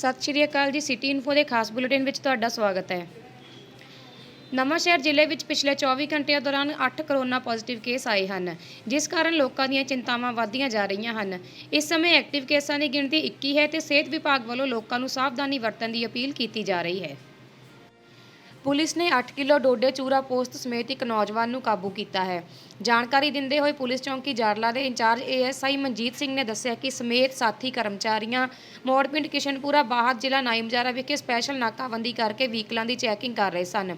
ਸਤਿ ਸ਼੍ਰੀ ਅਕਾਲ ਜੀ city info ਦੇ ਖਾਸ ਬੁਲੇਟਿਨ ਵਿੱਚ ਤੁਹਾਡਾ ਸਵਾਗਤ ਹੈ। ਨਵਾਂਸ਼ਹਿਰ ਜ਼ਿਲ੍ਹੇ ਵਿੱਚ ਪਿਛਲੇ 24 ਘੰਟਿਆਂ ਦੌਰਾਨ 8 ਕਰੋਨਾ ਪੋਜ਼ਿਟਿਵ ਕੇਸ ਆਏ ਹਨ, ਜਿਸ ਕਾਰਨ ਲੋਕਾਂ ਦੀਆਂ ਚਿੰਤਾਵਾਂ ਵਧਦੀਆਂ ਜਾ ਰਹੀਆਂ ਹਨ। ਇਸ ਸਮੇਂ ਐਕਟਿਵ ਕੇਸਾਂ ਦੀ ਗਿਣਤੀ 21 ਹੈ ਤੇ ਸਿਹਤ ਵਿਭਾਗ ਵੱਲੋਂ ਲੋਕਾਂ ਨੂੰ ਸਾਵਧਾਨੀ ਵਰਤਣ ਦੀ ਅਪੀਲ ਕੀਤੀ ਜਾ ਰਹੀ ਹੈ। ਪੁਲਿਸ ਨੇ 8 ਕਿਲੋ ਡੋਡੇ ਚੂਰਾ ਪੋਸਤ ਸਮੇਤ ਇੱਕ ਨੌਜਵਾਨ ਨੂੰ ਕਾਬੂ ਕੀਤਾ ਹੈ। ਜਾਣਕਾਰੀ ਦਿੰਦੇ ਹੋਏ ਪੁਲਿਸ ਚੌਂਕੀ ਜਾਰਲਾ ਦੇ ਇੰਚਾਰਜ ਏਐਸਆਈ ਮਨਜੀਤ ਸਿੰਘ ਨੇ ਦੱਸਿਆ ਕਿ ਸਮੇਤ ਸਾਥੀ ਕਰਮਚਾਰੀਆਂ ਮੋੜ ਪਿੰਡ ਕਿਸ਼ਨਪੁਰਾ ਬਾਹਰ ਜ਼ਿਲ੍ਹਾ ਨਾਇਮਜਾਰਾ ਵਿਖੇ ਸਪੈਸ਼ਲ ਨਾਕਾਬੰਦੀ ਕਰਕੇ ਵਹੀਕਲਾਂ ਦੀ ਚੈਕਿੰਗ ਕਰ ਰਹੇ ਸਨ।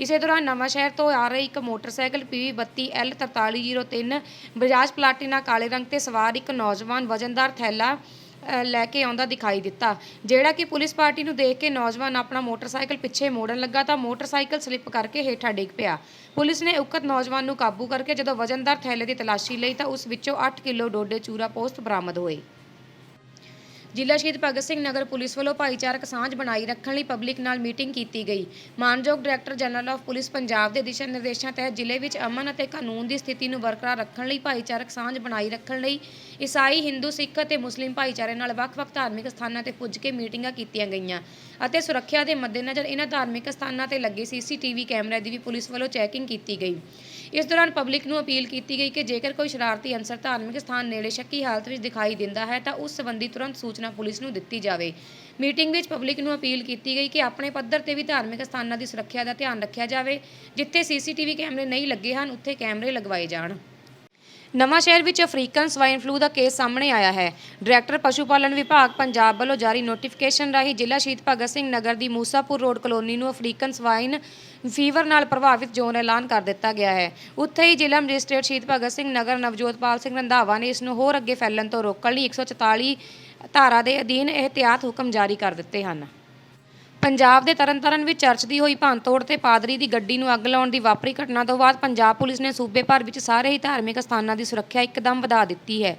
ਇਸੇ ਦੌਰਾਨ ਨਵਾਂ ਸ਼ਹਿਰ ਤੋਂ ਆ ਰਹੀ ਇੱਕ ਮੋਟਰਸਾਈਕਲ PV32L 4303 ਬਜਾਜ ਪਲਾਟੀਨਾ ਕਾਲੇ ਰੰਗ ਤੇ ਸਵਾਰ ਇੱਕ ਨੌਜਵਾਨ ਵਜ਼ਨਦਾਰ ਥੈਲਾ ਅ, ਲੈ ਕੇ ਆਉਂਦਾ ਦਿਖਾਈ ਦਿੱਤਾ। ਜਿਹੜਾ ਕਿ ਪੁਲਿਸ ਪਾਰਟੀ ਨੂੰ ਦੇਖ ਕੇ ਨੌਜਵਾਨ ਆਪਣਾ ਮੋਟਰਸਾਈਕਲ ਪਿੱਛੇ ਮੋੜਨ ਲੱਗਾ ਤਾਂ ਮੋਟਰਸਾਈਕਲ ਸਲਿੱਪ ਕਰਕੇ ਹੇਠਾਂ ਡਿੱਗ ਪਿਆ। ਪੁਲਿਸ ਨੇ ਉਕਤ ਨੌਜਵਾਨ ਨੂੰ ਕਾਬੂ ਕਰਕੇ ਜਦੋਂ ਵਜ਼ਨਦਾਰ ਥੈਲੇ ਦੀ ਤਲਾਸ਼ੀ ਲਈ ਤਾਂ ਉਸ ਵਿੱਚੋਂ 8 ਕਿਲੋ ਡੋਡੇ ਚੂਰਾ ਪੋਸਟ ਬਰਾਮਦ ਹੋਏ। ਜ਼ਿਲ੍ਹਾ ਸ਼ਹੀਦ ਭਗਤ ਸਿੰਘ ਨਗਰ ਪੁਲਿਸ ਵੱਲੋਂ ਭਾਈਚਾਰਕ ਸਾਂਝ ਬਣਾਈ ਰੱਖਣ ਲਈ ਪਬਲਿਕ ਨਾਲ ਮੀਟਿੰਗ ਕੀਤੀ ਗਈ। ਮਾਨਯੋਗ director general of police Punjab ਦੇ ਦਿਸ਼ਾ ਨਿਰਦੇਸ਼ਾਂ ਤਹਿਤ ਜ਼ਿਲ੍ਹੇ ਵਿੱਚ ਅਮਨ ਅਤੇ ਕਾਨੂੰਨ ਦੀ ਸਥਿਤੀ ਨੂੰ ਬਰਕਰਾਰ ਰੱਖਣ ਲਈ ਭਾਈਚਾਰਕ ਸਾਂਝ ਬਣਾਈ ਰੱਖਣ ਲਈ ਈਸਾਈ, ਹਿੰਦੂ, ਸਿੱਖ ਅਤੇ ਮੁਸਲਿਮ ਭਾਈਚਾਰੇ ਨਾਲ ਵੱਖ-ਵੱਖ ਧਾਰਮਿਕ ਸਥਾਨਾਂ ਤੇ ਪੁੱਜ ਕੇ ਮੀਟਿੰਗਾਂ ਕੀਤੀਆਂ ਗਈਆਂ ਅਤੇ ਸੁਰੱਖਿਆ ਦੇ ਮੱਦੇਨਜ਼ਰ ਇਹਨਾਂ ਧਾਰਮਿਕ ਸਥਾਨਾਂ ਤੇ ਲੱਗੇ ਸੀਸੀਟੀਵੀ ਕੈਮਰੇ ਦੀ ਵੀ ਪੁਲਿਸ ਵੱਲੋਂ ਚੈਕਿੰਗ ਕੀਤੀ ਗਈ। ਇਸ ਦੌਰਾਨ ਪਬਲਿਕ ਨੂੰ ਅਪੀਲ ਕੀਤੀ ਗਈ ਕਿ ਜੇਕਰ ਕੋਈ ਸ਼ਰਾਰਤੀ ਅਨਸਰ ਧਾਰਮਿਕ ਸਥਾਨ ਨੇੜੇ ਸ਼ੱਕੀ ਹਾਲਤ ਵਿੱਚ ਦਿਖਾਈ ਦਿੰਦਾ ਹੈ ਤਾਂ ਉਸ ਸੰਬੰਧੀ ਤੁਰੰਤ ਸੂਚਨਾ ਪੁਲਿਸ ਨੂੰ ਦਿੱਤੀ ਜਾਵੇ। ਮੀਟਿੰਗ ਵਿੱਚ ਪਬਲਿਕ ਨੂੰ ਅਪੀਲ ਕੀਤੀ ਗਈ ਕਿ ਆਪਣੇ ਪੱਧਰ ਤੇ ਵੀ ਧਾਰਮਿਕ ਸਥਾਨਾਂ ਦੀ ਸੁਰੱਖਿਆ ਦਾ ਧਿਆਨ ਰੱਖਿਆ ਜਾਵੇ, ਜਿੱਥੇ ਸੀਸੀਟੀਵੀ ਕੈਮਰੇ ਨਹੀਂ ਲੱਗੇ ਹਨ, ਉੱਥੇ ਕੈਮਰੇ ਲਗਵਾਏ ਜਾਣ। ਨਵਾਂ ਸ਼ਹਿਰ ਵਿੱਚ ਅਫਰੀਕਨ ਸਵਾਈਨ ਫਲੂ ਦਾ ਕੇਸ ਸਾਹਮਣੇ ਆਇਆ ਹੈ। ਡਾਇਰੈਕਟਰ ਪਸ਼ੂ ਪਾਲਣ ਵਿਭਾਗ ਪੰਜਾਬ ਵੱਲੋਂ ਜਾਰੀ ਨੋਟੀਫਿਕੇਸ਼ਨ ਰਾਹੀਂ ਜ਼ਿਲ੍ਹਾ ਸ਼ਹੀਦ ਭਗਤ ਸਿੰਘ ਨਗਰ ਦੀ ਮੂਸਾਪੁਰ ਰੋਡ ਕਲੋਨੀ ਨੂੰ ਅਫਰੀਕਨ ਸਵਾਈਨ ਫੀਵਰ ਨਾਲ ਪ੍ਰਭਾਵਿਤ ਜ਼ੋਨ ਐਲਾਨ ਕਰ ਦਿੱਤਾ ਗਿਆ ਹੈ। ਉੱਥੇ ਹੀ ਜ਼ਿਲ੍ਹਾ ਮੈਜਿਸਟ੍ਰੇਟ ਸ਼ਹੀਦ ਭਗਤ ਸਿੰਘ ਨਗਰ ਨਵਜੋਤਪਾਲ ਸਿੰਘ ਰੰਧਾਵਾ ਨੇ ਇਸ ਨੂੰ ਹੋਰ ਅੱਗੇ ਫੈਲਣ ਤੋਂ ਰੋਕਣ ਲਈ 144 ਧਾਰਾ ਦੇ ਅਧੀਨ ਇਹਤਿਆਤ ਹੁਕਮ ਜਾਰੀ ਕਰ ਦਿੱਤੇ ਹਨ। ਪੰਜਾਬ ਦੇ ਤਰਨਤਾਰਨ ਵਿੱਚ ਚਰਚ ਦੀ ਹੋਈ ਭੰਨਤੋੜ ਤੇ ਪਾਦਰੀ ਦੀ ਗੱਡੀ ਨੂੰ ਅੱਗ ਲਾਉਣ ਦੀ ਵਾਪਰੀ ਘਟਨਾ ਤੋਂ ਬਾਅਦ ਪੰਜਾਬ ਪੁਲਿਸ ਨੇ ਸੂਬੇ ਭਰ ਵਿੱਚ ਸਾਰੇ ਹੀ ਧਾਰਮਿਕ ਸਥਾਨਾਂ ਦੀ ਸੁਰੱਖਿਆ ਇੱਕਦਮ ਵਧਾ ਦਿੱਤੀ ਹੈ।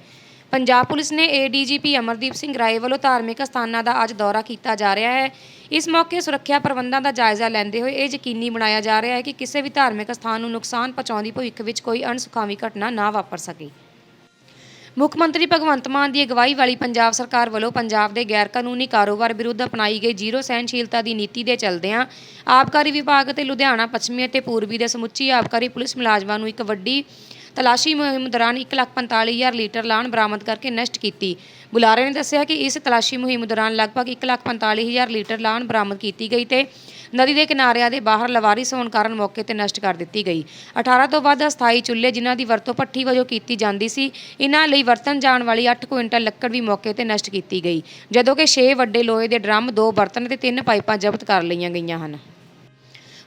ਪੰਜਾਬ ਪੁਲਿਸ ਨੇ ਏਡੀਜੀਪੀ ਅਮਰਦੀਪ ਸਿੰਘ ਰਾਏ ਵੱਲੋਂ ਧਾਰਮਿਕ ਸਥਾਨਾਂ ਦਾ ਅੱਜ ਦੌਰਾ ਕੀਤਾ ਜਾ ਰਿਹਾ ਹੈ। ਇਸ ਮੌਕੇ ਸੁਰੱਖਿਆ ਪ੍ਰਬੰਧਾਂ ਦਾ ਜਾਇਜ਼ਾ ਲੈਂਦੇ ਹੋਏ ਇਹ ਯਕੀਨੀ ਬਣਾਇਆ ਜਾ ਰਿਹਾ ਹੈ ਕਿ ਕਿਸੇ ਵੀ ਧਾਰਮਿਕ ਸਥਾਨ ਨੂੰ ਨੁਕਸਾਨ ਪਹੁੰਚਾਉਂਦੀ ਭਵਿੱਖ ਵਿੱਚ ਕੋਈ ਅਣਸੁਖਾਵੀ ਘਟਨਾ ਨਾ ਵਾਪਰ ਸਕੇ। ਮੁੱਖ ਮੰਤਰੀ ਭਗਵੰਤ ਮਾਨ ਦੀ ਅਗਵਾਈ ਵਾਲੀ ਪੰਜਾਬ ਸਰਕਾਰ ਵੱਲੋਂ ਪੰਜਾਬ ਦੇ ਗੈਰ ਕਾਨੂੰਨੀ ਕਾਰੋਬਾਰ ਵਿਰੁੱਧ ਅਪਣਾਈ ਗਈ ਜ਼ੀਰੋ ਸਹਿਣਸ਼ੀਲਤਾ ਦੀ ਨੀਤੀ ਦੇ ਚੱਲਦਿਆਂ ਆਬਕਾਰੀ ਵਿਭਾਗ ਅਤੇ ਲੁਧਿਆਣਾ, ਪੱਛਮੀ ਅਤੇ ਪੂਰਬੀ ਦੇ ਸਮੁੱਚੀ ਆਬਕਾਰੀ ਪੁਲਿਸ ਮੁਲਾਜ਼ਮਾਂ ਨੂੰ ਇੱਕ ਵੱਡੀ ਤਲਾਸ਼ੀ ਮੁਹਿੰਮ ਦੌਰਾਨ 1,45,000 ਲੀਟਰ ਲਾਣ ਬਰਾਮਦ ਕਰਕੇ ਨਸ਼ਟ ਕੀਤੀ। ਬੁਲਾਰੇ ਨੇ ਦੱਸਿਆ ਕਿ ਇਸ ਤਲਾਸ਼ੀ ਮੁਹਿੰਮ ਦੌਰਾਨ ਲਗਭਗ 1,45,000 ਲੀਟਰ ਲਾਣ ਬਰਾਮਦ ਕੀਤੀ ਗਈ ਤੇ ਨਦੀ ਦੇ ਕਿਨਾਰਿਆਂ ਦੇ ਬਾਹਰ ਲਵਾਰਿਸ ਹੋਣ ਕਾਰਨ ਮੌਕੇ ਤੇ ਨਸ਼ਟ ਕਰ ਦਿੱਤੀ ਗਈ। 18 ਤੋਂ ਵੱਧ ਅਸਥਾਈ ਚੁੱਲ੍ਹੇ ਜਿਨ੍ਹਾਂ ਦੀ ਵਰਤੋਂ ਭੱਠੀ ਵਜੋਂ ਕੀਤੀ ਜਾਂਦੀ ਸੀ ਇਹਨਾਂ ਲਈ ਵਰਤਣ ਜਾਣ ਵਾਲੀ 8 ਕੁਇੰਟਲ ਲੱਕੜ ਵੀ ਮੌਕੇ ਤੇ ਨਸ਼ਟ ਕੀਤੀ ਗਈ ਜਦੋਂ ਕਿ 6 ਵੱਡੇ ਲੋਹੇ ਦੇ ਡਰਮ ਦੋ ਬਰਤਨ ਤੇ ਤਿੰਨ ਪਾਈਪਾਂ ਜ਼ਬਤ ਕਰ ਲਈਆਂ ਗਈਆਂ ਹਨ।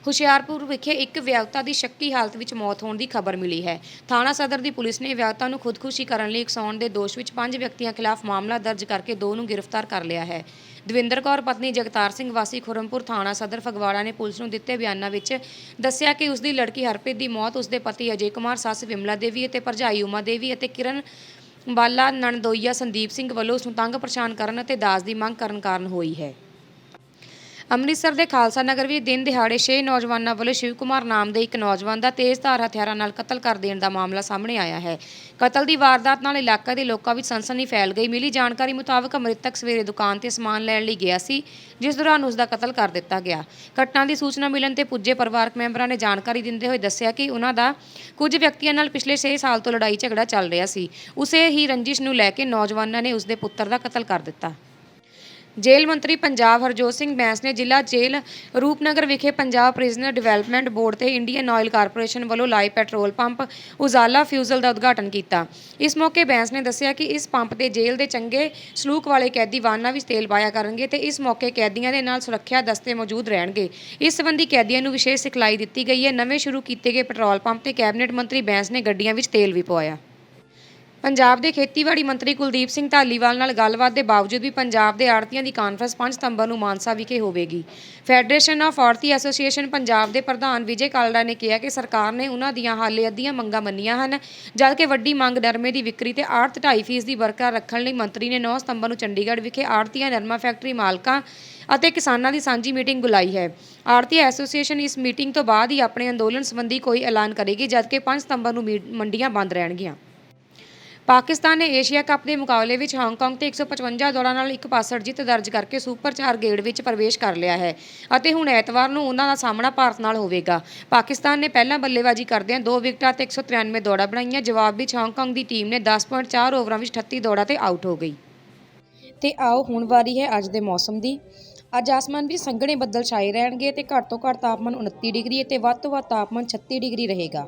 ਹੁਸ਼ਿਆਰਪੁਰ ਵਿਖੇ ਇੱਕ ਵਿਅਕਤਾ ਦੀ ਸ਼ੱਕੀ ਹਾਲਤ ਵਿੱਚ ਮੌਤ ਹੋਣ ਦੀ ਖਬਰ ਮਿਲੀ ਹੈ। ਥਾਣਾ ਸਦਰ ਦੀ ਪੁਲਿਸ ਨੇ ਵਿਅਕਤਾ ਨੂੰ ਖੁਦਕੁਸ਼ੀ ਕਰਨ ਲਈ ਇਕਸਾਉਣ ਦੇ ਦੋਸ਼ ਵਿੱਚ ਪੰਜ ਵਿਅਕਤੀਆਂ ਖਿਲਾਫ ਮਾਮਲਾ ਦਰਜ ਕਰਕੇ ਦੋ ਨੂੰ ਗ੍ਰਿਫਤਾਰ ਕਰ ਲਿਆ ਹੈ। ਦਵਿੰਦਰ ਕੌਰ, ਪਤਨੀ ਜਗਤਾਰ ਸਿੰਘ ਵਾਸੀ ਖੁਰਮਪੁਰ ਥਾਣਾ ਸਦਰ ਫਗਵਾੜਾ ਨੇ ਪੁਲਿਸ ਨੂੰ ਦਿੱਤੇ ਬਿਆਨਾਂ ਵਿੱਚ ਦੱਸਿਆ ਕਿ ਉਸ ਦੀ ਲੜਕੀ ਹਰਪ੍ਰੀਤ ਦੀ ਮੌਤ ਉਸ ਦੇ ਪਤੀ ਅਜੇ ਕੁਮਾਰ, ਸੱਸ ਵਿਮਲਾ ਦੇਵੀ ਅਤੇ ਭਰਜਾਈ ਉਮਾ ਦੇਵੀ ਅਤੇ ਕਿਰਨ ਬਾਲਾ ਨਣਦੋਈਆ ਸੰਦੀਪ ਸਿੰਘ ਵੱਲੋਂ ਉਸ ਨੂੰ ਤੰਗ ਪਰੇਸ਼ਾਨ ਕਰਨ ਅਤੇ ਦਾਜ ਦੀ ਮੰਗ ਕਰਨ ਕਾਰਨ ਹੋਈ ਹੈ। ਅੰਮ੍ਰਿਤਸਰ ਦੇ ਖਾਲਸਾ ਨਗਰ ਵਿੱਚ ਦਿਨ ਦਿਹਾੜੇ 6 ਨੌਜਵਾਨਾਂ ਵੱਲੋਂ ਸ਼ਿਵ ਕੁਮਾਰ ਨਾਮ ਦੇ ਇੱਕ ਨੌਜਵਾਨ ਦਾ ਤੇਜ਼ਧਾਰ ਹਥਿਆਰਾਂ ਨਾਲ ਕਤਲ ਕਰ ਦੇਣ ਦਾ ਮਾਮਲਾ ਸਾਹਮਣੇ ਆਇਆ ਹੈ। ਕਤਲ ਦੀ ਵਾਰਦਾਤ ਨਾਲ ਇਲਾਕੇ ਦੇ ਲੋਕਾਂ ਵਿੱਚ ਸਨਸਨੀ ਫੈਲ ਗਈ। ਮਿਲੀ ਜਾਣਕਾਰੀ ਮੁਤਾਬਕ ਮ੍ਰਿਤਕ ਸਵੇਰੇ ਦੁਕਾਨ ਤੇ ਸਮਾਨ ਲੈਣ ਲਈ ਗਿਆ ਸੀ, ਜਿਸ ਦੌਰਾਨ ਉਸ ਦਾ ਕਤਲ ਕਰ ਦਿੱਤਾ ਗਿਆ। ਘਟਨਾ ਦੀ ਸੂਚਨਾ ਮਿਲਣ ਤੇ ਪੁੱਜੇ ਪਰਿਵਾਰਕ ਮੈਂਬਰਾਂ ਨੇ ਜਾਣਕਾਰੀ ਦਿੰਦੇ ਹੋਏ ਦੱਸਿਆ ਕਿ ਉਹਨਾਂ ਦਾ ਕੁਝ ਵਿਅਕਤੀਆਂ ਨਾਲ ਪਿਛਲੇ 6 ਸਾਲ ਤੋਂ ਲੜਾਈ ਝਗੜਾ ਚੱਲ ਰਿਹਾ ਸੀ। ਉਸੇ ਹੀ ਰੰਜਿਸ਼ ਨੂੰ ਲੈ ਕੇ ਨੌਜਵਾਨਾਂ ਨੇ ਉਸ ਦੇ ਪੁੱਤਰ ਦਾ ਕਤਲ ਕਰ ਦਿੱਤਾ। ਜੇਲ੍ਹ ਮੰਤਰੀ ਪੰਜਾਬ ਹਰਜੋਤ ਸਿੰਘ ਬੈਂਸ ਨੇ ਜ਼ਿਲ੍ਹਾ ਜੇਲ੍ਹ ਰੂਪਨਗਰ ਵਿਖੇ ਪੰਜਾਬ ਪ੍ਰਿਜ਼ਨਰ ਡਿਵੈਲਪਮੈਂਟ ਬੋਰਡ ਤੇ ਇੰਡੀਅਨ ਆਇਲ ਕਾਰਪੋਰੇਸ਼ਨ ਵੱਲੋਂ ਲਾਏ ਪੈਟਰੋਲ ਪੰਪ ਉਜਾਲਾ ਫਿਊਜ਼ਲ ਦਾ ਉਦਘਾਟਨ ਕੀਤਾ। ਇਸ ਮੌਕੇ ਬੈਂਸ ਨੇ ਦੱਸਿਆ ਕਿ ਇਸ ਪੰਪ ਤੇ ਜੇਲ੍ਹ ਦੇ ਚੰਗੇ ਸਲੂਕ ਵਾਲੇ ਕੈਦੀ ਵਾਹਨਾਂ ਵਿੱਚ ਤੇਲ ਪਾਇਆ ਕਰਨਗੇ ਤੇ ਇਸ ਮੌਕੇ ਕੈਦੀਆਂ ਦੇ ਨਾਲ ਸੁਰੱਖਿਆ ਦਸਤੇ ਮੌਜੂਦ ਰਹਿਣਗੇ। ਇਸ ਸੰਬੰਧੀ ਕੈਦੀਆਂ ਨੂੰ ਵਿਸ਼ੇਸ਼ ਸਿਖਲਾਈ ਦਿੱਤੀ ਗਈ ਹੈ। ਨਵੇਂ ਸ਼ੁਰੂ ਕੀਤੇ ਗਏ ਪੈਟਰੋਲ ਪੰਪ ਤੇ ਕੈਬਨਿਟ ਮੰਤਰੀ ਬੈਂਸ ਨੇ ਗੱਡੀਆਂ ਵਿੱਚ ਤੇਲ ਵੀ ਪਵਾਇਆ। ਪੰਜਾਬ ਦੇ ਖੇਤੀਬਾੜੀ ਮੰਤਰੀ ਕੁਲਦੀਪ ਸਿੰਘ ਢਾਲੀਵਾਲ ਨਾਲ ਗੱਲਬਾਤ ਦੇ ਬਾਵਜੂਦ ਵੀ ਪੰਜਾਬ ਦੇ ਆੜਤੀਆਂ ਦੀ ਕਾਨਫਰੰਸ 5 ਸਤੰਬਰ ਨੂੰ ਮਾਨਸਾ ਵਿਖੇ ਹੋਵੇਗੀ। ਫੈਡਰੇਸ਼ਨ ਆਫ ਆੜਤੀ ਐਸੋਸੀਏਸ਼ਨ ਪੰਜਾਬ ਦੇ ਪ੍ਰਧਾਨ ਵਿਜੇ ਕਾਲੜਾ ਨੇ ਕਿਹਾ ਕਿ ਸਰਕਾਰ ਨੇ ਉਹਨਾਂ ਦੀਆਂ ਹਾਲੇ ਅੱਧੀਆਂ ਮੰਗਾਂ ਮੰਨੀਆਂ ਹਨ, ਜਦਕਿ ਵੱਡੀ ਮੰਗ ਨਰਮੇ ਦੀ ਵਿਕਰੀ ਤੇ ਆੜ੍ਹਤ 2.5% ਦੀ ਬਰਕਰਾਰ ਰੱਖਣ ਲਈ ਮੰਤਰੀ ਨੇ 9 ਸਤੰਬਰ ਨੂੰ ਚੰਡੀਗੜ੍ਹ ਵਿਖੇ ਆੜਤੀਆਂ ਨਰਮਾ ਫੈਕਟਰੀ ਮਾਲਕਾਂ ਅਤੇ ਕਿਸਾਨਾਂ ਦੀ ਸਾਂਝੀ ਮੀਟਿੰਗ ਬੁਲਾਈ ਹੈ। ਆੜਤੀ ਐਸੋਸੀਏਸ਼ਨ ਇਸ ਮੀਟਿੰਗ ਤੋਂ ਬਾਅਦ ਹੀ ਆਪਣੇ ਅੰਦੋਲਨ ਸੰਬੰਧੀ ਕੋਈ ਐਲਾਨ ਕਰੇਗੀ, ਜਦਕਿ 5 ਸਤੰਬਰ ਨੂੰ ਮੀ- ਮੰਡੀਆਂ ਬੰਦ ਰਹਿਣਗੀਆਂ। ਪਾਕਿਸਤਾਨ ਨੇ ਏਸ਼ੀਆ ਕੱਪ ਦੇ ਮੁਕਾਬਲੇ ਵਿੱਚ ਹਾਂਗਕਾਂਗ ਤੇ 155 ਦੌੜਾਂ ਨਾਲ ਇੱਕ ਪਾਸੜ ਜਿੱਤ ਦਰਜ ਕਰਕੇ ਸੁਪਰ 4 ਗੇੜ ਵਿੱਚ ਪ੍ਰਵੇਸ਼ ਕਰ ਲਿਆ ਹੈ ਅਤੇ ਹੁਣ ਐਤਵਾਰ ਨੂੰ ਉਹਨਾਂ ਦਾ ਸਾਹਮਣਾ ਭਾਰਤ ਨਾਲ ਹੋਵੇਗਾ। ਪਾਕਿਸਤਾਨ ਨੇ ਪਹਿਲਾਂ ਬੱਲੇਬਾਜ਼ੀ ਕਰਦਿਆਂ 2 ਵਿਕਟਾਂ ਤੇ 193 ਦੌੜਾਂ ਬਣਾਈਆਂ। ਜਵਾਬ ਵਿੱਚ ਹਾਂਗਕਾਂਗ ਦੀ ਟੀਮ ਨੇ 10.4 ਓਵਰਾਂ ਵਿੱਚ 38 ਦੌੜਾਂ ਤੇ ਆਊਟ ਹੋ ਗਈ। ਤੇ ਆਓ ਹੁਣ ਵਾਰੀ ਹੈ ਅੱਜ ਦੇ ਮੌਸਮ ਦੀ। ਅੱਜ ਆਸਮਾਨ ਵਿੱਚ ਸੰਘਣੇ ਬੱਦਲ ਛਾਏ ਰਹਿਣਗੇ ਤੇ ਘੱਟ ਤੋਂ ਘੱਟ ਤਾਪਮਾਨ 29 ਡਿਗਰੀ ਅਤੇ ਵੱਧ ਤੋਂ ਵੱਧ ਤਾਪਮਾਨ 36 ਡਿਗਰੀ ਰਹੇਗਾ।